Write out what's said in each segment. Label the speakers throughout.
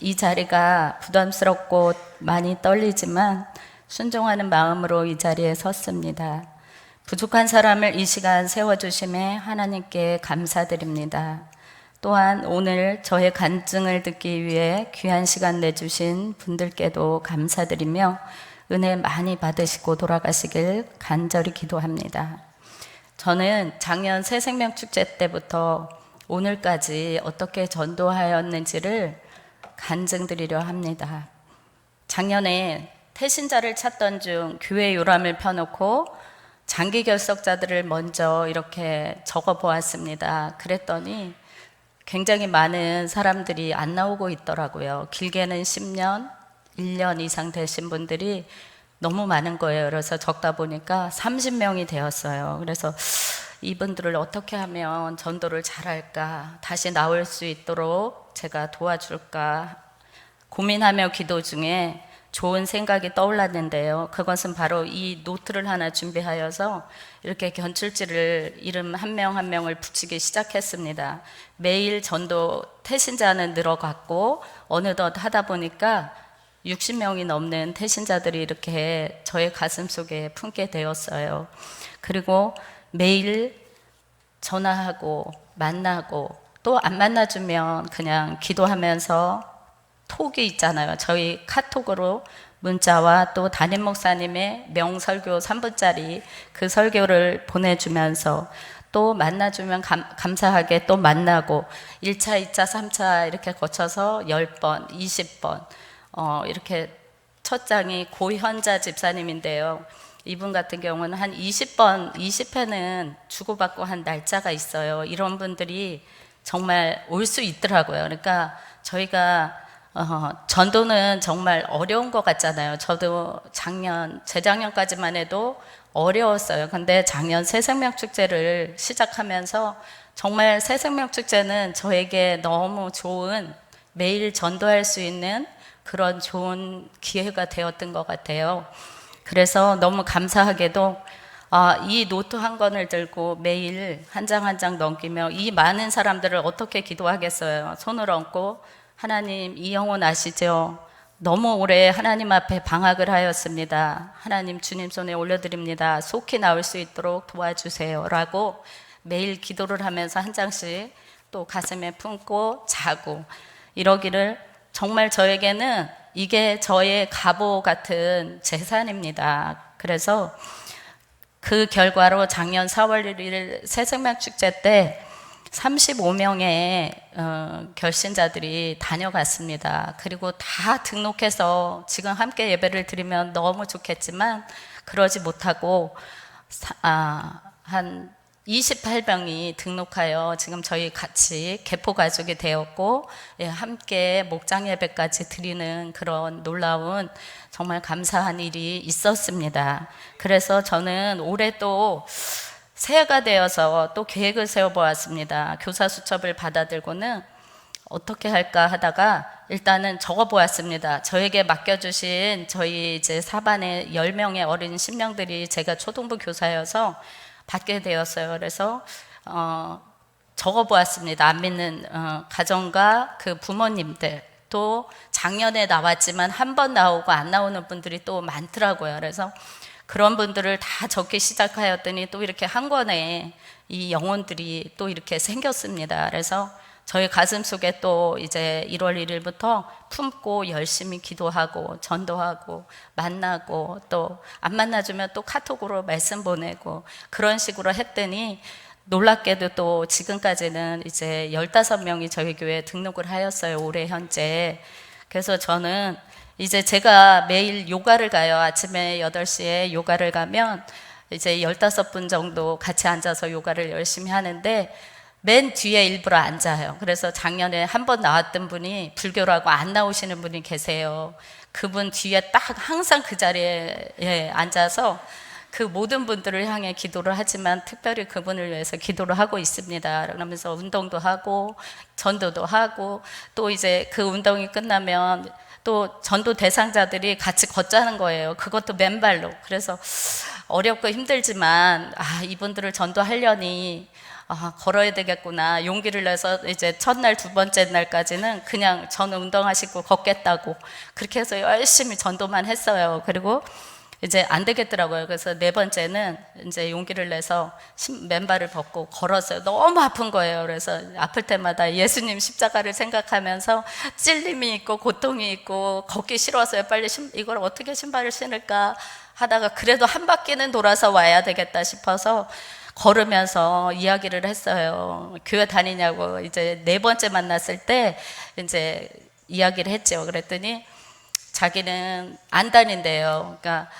Speaker 1: 이 자리가 부담스럽고 많이 떨리지만 순종하는 마음으로 이 자리에 섰습니다. 부족한 사람을 이 시간 세워주심에 하나님께 감사드립니다. 또한 오늘 저의 간증을 듣기 위해 귀한 시간 내주신 분들께도 감사드리며 은혜 많이 받으시고 돌아가시길 간절히 기도합니다. 저는 작년 새생명 축제 때부터 오늘까지 어떻게 전도하였는지를 간증드리려 합니다. 작년에 태신자를 찾던 중 교회 요람을 펴놓고 장기 결석자들을 먼저 이렇게 적어 보았습니다. 그랬더니 굉장히 많은 사람들이 안 나오고 있더라고요. 길게는 10년, 1년 이상 되신 분들이 너무 많은 거예요. 그래서 적다 보니까 30명이 되었어요. 그래서 이분들을 어떻게 하면 전도를 잘할까, 다시 나올 수 있도록 제가 도와줄까 고민하며 기도 중에 좋은 생각이 떠올랐는데요. 그것은 바로 이 노트를 하나 준비하여서 이렇게 견출지를 이름 한 명한 명을 붙이기 시작했습니다. 매일 전도 태신자는 늘어갔고 어느덧 하다 보니까 60명이 넘는 태신자들이 이렇게 저의 가슴 속에 품게 되었어요. 그리고 매일 전화하고 만나고 또 안 만나주면 그냥 기도하면서 톡이 있잖아요. 저희 카톡으로 문자와 또 담임 목사님의 명설교 3분짜리 그 설교를 보내주면서 또 만나주면 감, 감사하게 또 만나고 1차, 2차, 3차 이렇게 거쳐서 10번, 20번 어, 이렇게 첫 장이 고현자 집사님인데요. 이분 같은 경우는 한 20번, 20회는 주고받고 한 날짜가 있어요. 이런 분들이 정말 올 수 있더라고요. 그러니까 저희가 어, 전도는 정말 어려운 것 같잖아요. 저도 작년, 재작년까지만 해도 어려웠어요. 근데 작년 새생명 축제를 시작하면서 정말 새생명 축제는 저에게 너무 좋은 매일 전도할 수 있는 그런 좋은 기회가 되었던 것 같아요. 그래서 너무 감사하게도 아, 이 노트 한 권을 들고 매일 한 장 한 장 넘기며 이 많은 사람들을 어떻게 기도하겠어요? 손을 얹고 하나님 이 영혼 아시죠? 너무 오래 하나님 앞에 방학을 하였습니다. 하나님 주님 손에 올려드립니다. 속히 나올 수 있도록 도와주세요. 라고 매일 기도를 하면서 한 장씩 또 가슴에 품고 자고 이러기를 정말 저에게는 이게 저의 갑오 같은 재산입니다. 그래서 그 결과로 작년 4월 1일 새생명 축제 때 35명의 어, 결신자들이 다녀갔습니다. 그리고 다 등록해서 지금 함께 예배를 드리면 너무 좋겠지만 그러지 못하고 사, 아, 한 28명이 등록하여 지금 저희 같이 개포 가족이 되었고 예, 함께 목장 예배까지 드리는 그런 놀라운 정말 감사한 일이 있었습니다. 그래서 저는 올해 또 새해가 되어서 또 계획을 세워보았습니다. 교사 수첩을 받아들고는 어떻게 할까 하다가 일단은 적어보았습니다. 저에게 맡겨주신 저희 이제 사반의 10명의 어린 신명들이 제가 초등부 교사여서 받게 되었어요. 그래서 어, 적어보았습니다. 안 믿는 어, 가정과 그 부모님들 또 작년에 나왔지만 한 번 나오고 안 나오는 분들이 또 많더라고요. 그래서 그런 분들을 다 적기 시작하였더니 또 이렇게 한 권에 이 영혼들이 또 이렇게 생겼습니다. 그래서 저희 가슴 속에 또 이제 1월 1일부터 품고 열심히 기도하고 전도하고 만나고 또 안 만나주면 또 카톡으로 말씀 보내고 그런 식으로 했더니 놀랍게도 또 지금까지는 이제 15명이 저희 교회에 등록을 하였어요. 올해 현재. 그래서 저는 이제 제가 매일 요가를 가요. 아침에 8시에 요가를 가면 이제 15분 정도 같이 앉아서 요가를 열심히 하는데 맨 뒤에 일부러 앉아요. 그래서 작년에 한 번 나왔던 분이 불교라고 안 나오시는 분이 계세요. 그분 뒤에 딱 항상 그 자리에 예, 앉아서 그 모든 분들을 향해 기도를 하지만 특별히 그분을 위해서 기도를 하고 있습니다. 그러면서 운동도 하고 전도도 하고 또 이제 그 운동이 끝나면 또 전도 대상자들이 같이 걷자는 거예요. 그것도 맨발로. 그래서 어렵고 힘들지만 아 이분들을 전도하려니 아, 걸어야 되겠구나. 용기를 내서 이제 첫날, 두 번째 날까지는 그냥 저는 운동하시고 걷겠다고 그렇게 해서 열심히 전도만 했어요. 그리고 이제 안 되겠더라고요. 그래서 네 번째는 이제 용기를 내서 신- 맨발을 벗고 걸었어요. 너무 아픈 거예요. 그래서 아플 때마다 예수님 십자가를 생각하면서 찔림이 있고 고통이 있고 걷기 싫었어요. 빨리 신, 이걸 어떻게 신발을 신을까 하다가 그래도 한 바퀴는 돌아서 와야 되겠다 싶어서 걸으면서 이야기를 했어요. 교회 다니냐고 이제 네 번째 만났을 때 이제 이야기를 했죠. 그랬더니 자기는 안 다닌대요. 그러니까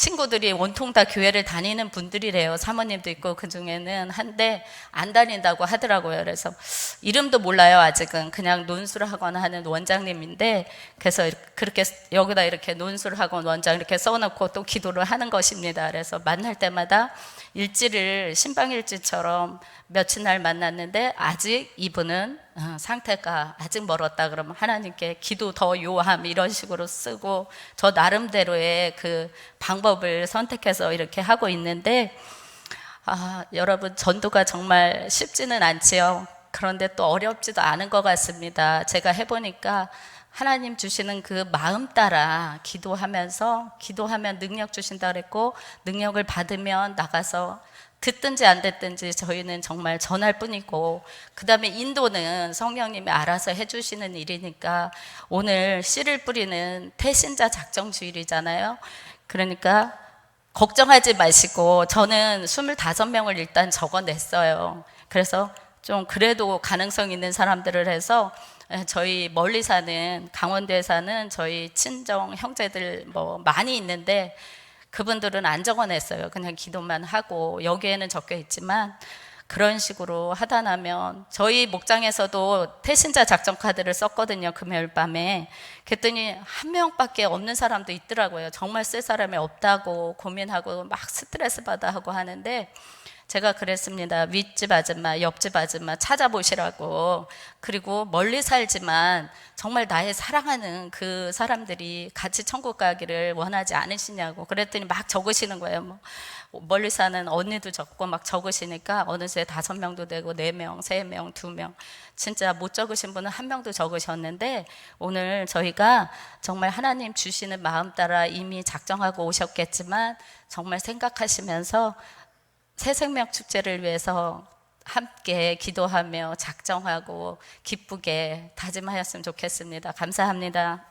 Speaker 1: 친구들이 온통 다 교회를 다니는 분들이래요. 사모님도 있고 그 중에는 한데 안 다닌다고 하더라고요. 그래서 이름도 몰라요. 아직은 그냥 논술 학원 하는 원장님인데 그래서 그렇게 여기다 이렇게 논술 학원 원장 이렇게 써놓고 또 기도를 하는 것입니다. 그래서 만날 때마다 일지를 신방일지처럼 며칠 날 만났는데 아직 이분은 어, 상태가 아직 멀었다 그러면 하나님께 기도 더 요함 이런 식으로 쓰고 저 나름대로의 그 방법을 선택해서 이렇게 하고 있는데 아, 여러분 전도가 정말 쉽지는 않지요. 그런데 또 어렵지도 않은 것 같습니다. 제가 해보니까 하나님 주시는 그 마음 따라 기도하면서 기도하면 능력 주신다 그랬고 능력을 받으면 나가서 듣든지 안 듣든지 저희는 정말 전할 뿐이고 그 다음에 인도는 성령님이 알아서 해 주시는 일이니까 오늘 씨를 뿌리는 태신자 작정 주일이잖아요. 그러니까 걱정하지 마시고 저는 25명을 일단 적어냈어요. 그래서 좀 그래도 가능성 있는 사람들을 해서 에, 저희 멀리 사는 강원도에 사는 저희 친정 형제들 뭐 많이 있는데 그분들은 안 적어냈어요. 그냥 기도만 하고 여기에는 적혀 있지만 그런 식으로 하다 나면 저희 목장에서도 태신자 작전 카드를 썼거든요. 금요일 밤에. 그랬더니 한 명밖에 없는 사람도 있더라고요. 정말 쓸 사람이 없다고 고민하고 막 스트레스 받아 하고 하는데 제가 그랬습니다. 윗집 아줌마, 옆집 아줌마 찾아보시라고. 그리고 멀리 살지만 정말 나의 사랑하는 그 사람들이 같이 천국 가기를 원하지 않으시냐고. 그랬더니 막 적으시는 거예요. 뭐 멀리 사는 언니도 적고 막 적으시니까 어느새 다섯 명도 되고 네 명, 세 명, 두 명. 진짜 못 적으신 분은 한 명도 적으셨는데 오늘 저희가 정말 하나님 주시는 마음 따라 이미 작정하고 오셨겠지만 정말 생각하시면서 새 생명 축제를 위해서 함께 기도하며 작정하고 기쁘게 다짐하였으면 좋겠습니다. 감사합니다.